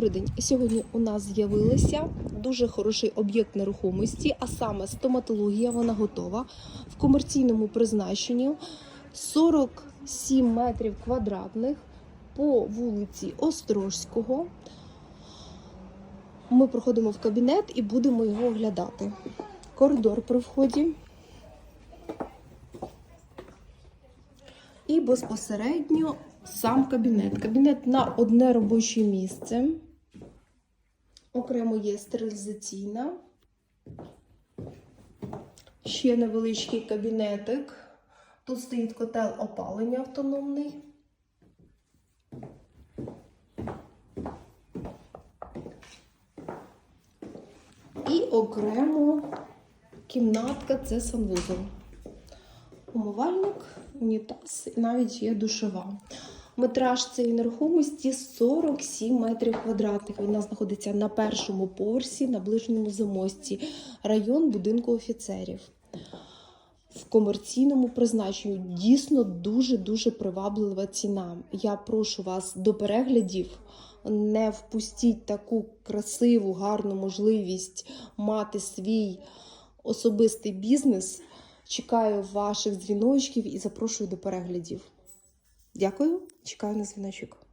Добрий день. Сьогодні у нас з'явилося дуже хороший об'єкт нерухомості, а саме стоматологія. Вона готова в комерційному призначенні 47 метрів квадратних по вулиці Острожського. Ми проходимо в кабінет і будемо його оглядати. Коридор при вході. І безпосередньо сам кабінет. Кабінет на одне робоче місце. Окремо є стерилізаційна. Ще невеличкий кабінетик. Тут стоїть котел опалення автономний. І окремо кімнатка це санвузол. Умивальник, унітаз і навіть є душова. Метраж цієї нерухомості 47 метрів квадратних. Вона знаходиться на першому поверсі, на ближньому замості, район будинку офіцерів. В комерційному призначенні дійсно дуже-дуже приваблива ціна. Я прошу вас до переглядів. Не впустіть таку красиву, гарну можливість мати свій особистий бізнес. Чекаю ваших дзвіночків і запрошую до переглядів. Дякую, чекаю на дзвіночок.